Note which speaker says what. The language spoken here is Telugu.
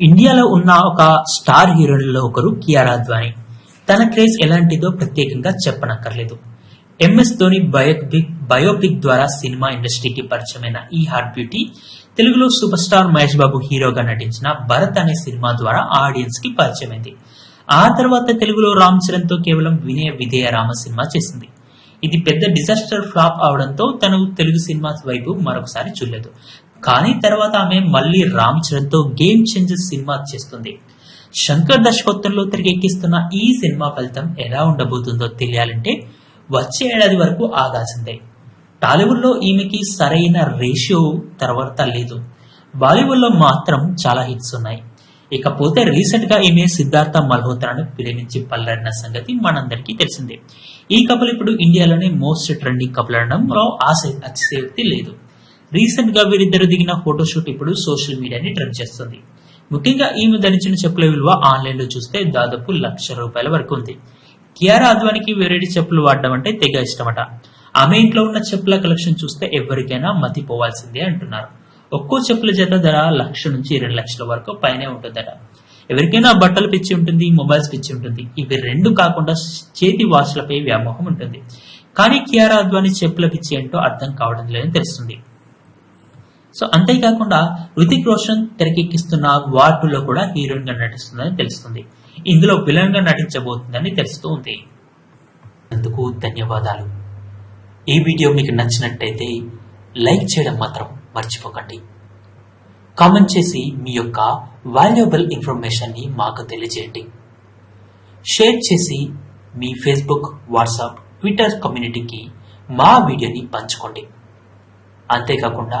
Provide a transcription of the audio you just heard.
Speaker 1: ఇండియాలో ఉన్న ఒక స్టార్ హీరోయిన్లలో ఒకరు కియారా అద్వానీ తన క్రేజ్ ఎలాంటిదో ప్రత్యేకంగా చెప్పనక్కర్లేదు. ఎంఎస్ ధోని బయోపిక్ బయోపిక్ ద్వారా సినిమా ఇండస్ట్రీకి పరిచయమైన ఈ హార్ట్ బ్యూటీ తెలుగులో సూపర్ స్టార్ మహేష్ బాబు హీరోగా నటించిన భరత్ అనే సినిమా ద్వారా ఆడియన్స్కి పరిచయమైంది. ఆ తర్వాత తెలుగులో రామ్ చరణ్తో కేవలం వినయ విధేయ రామ సినిమా చేసింది. ఇది పెద్ద డిజాస్టర్ ఫ్లాప్ అవడంతో తను తెలుగు సినిమా వైపు మరొకసారి చూడలేదు. కానీ తర్వాత ఆమె మళ్ళీ రామ్ చరణ్తో గేమ్ చేంజర్ సినిమా చేస్తుంది. శంకర్ దర్శకత్వంలో తిరిగెక్కిస్తున్న ఈ సినిమా ఫలితం ఎలా ఉండబోతుందో తెలియాలంటే వచ్చే ఏడాది వరకు ఆగాల్సిందే. టాలీవుడ్లో ఈమెకి సరైన రేషియో తర్వాత లేదు. బాలీవుడ్లో మాత్రం చాలా హిట్స్ ఉన్నాయి. ఇకపోతే రీసెంట్గా ఈమె సిద్ధార్థ మల్హోత్రాను ప్రేమించి పల్లడిన సంగతి మనందరికీ తెలిసిందే. ఈ కపుల్ ఇప్పుడు ఇండియాలోనే మోస్ట్ ట్రెండింగ్ కపుల్ అనడంలో ఆశ అతిశయోక్తి లేదు. రీసెంట్గా వీరిద్దరు దిగిన ఫోటోషూట్ ఇప్పుడు సోషల్ మీడియాని ట్రెండ్ చేస్తుంది. ముఖ్యంగా ఈమె ధరించిన చెప్పుల విలువ ఆన్లైన్లో చూస్తే దాదాపు లక్ష రూపాయల వరకు ఉంది. కియారా అద్వానికి వెరైటీ చెప్పులు వాడడం అంటే తెగ ఇష్టమట. ఆమె ఇంట్లో ఉన్న చెప్పుల కలెక్షన్ చూస్తే ఎవరికైనా మతిపోవాల్సిందే అంటున్నారు. ఒక్కో చెప్పుల జత ధర లక్ష నుంచి రెండు లక్షల వరకు పైనే ఉంటుందట. ఎవరికైనా బట్టలు పిచ్చి ఉంటుంది మొబైల్స్ పిచ్చి ఉంటుంది. ఇవి రెండు కాకుండా చేతి వాచ్లపై వ్యామోహం ఉంటుంది. కానీ కియారా అద్వాని చెప్పుల పిచ్చి ఏంటో అర్థం కావడం లేదని తెలుస్తుంది. సో అంతేకాకుండా రుతిక్ రోషన్ తెరకెక్కిస్తున్న వార్టులో కూడా హీరోయిన్గా నటిస్తుందని తెలుస్తుంది. ఇందులో విలన్గా నటించబోతుందని తెలుస్తూ ఉంది. అందుకు ధన్యవాదాలు. ఈ వీడియో మీకు నచ్చినట్టయితే లైక్ చేయడం మాత్రం మర్చిపోకండి. కామెంట్ చేసి మీ యొక్క వాల్యుబుల్ ఇన్ఫర్మేషన్ని మాకు తెలియజేయండి. షేర్ చేసి మీ ఫేస్బుక్ వాట్సాప్ ట్విట్టర్ కమ్యూనిటీకి మా వీడియోని పంచుకోండి. అంతేకాకుండా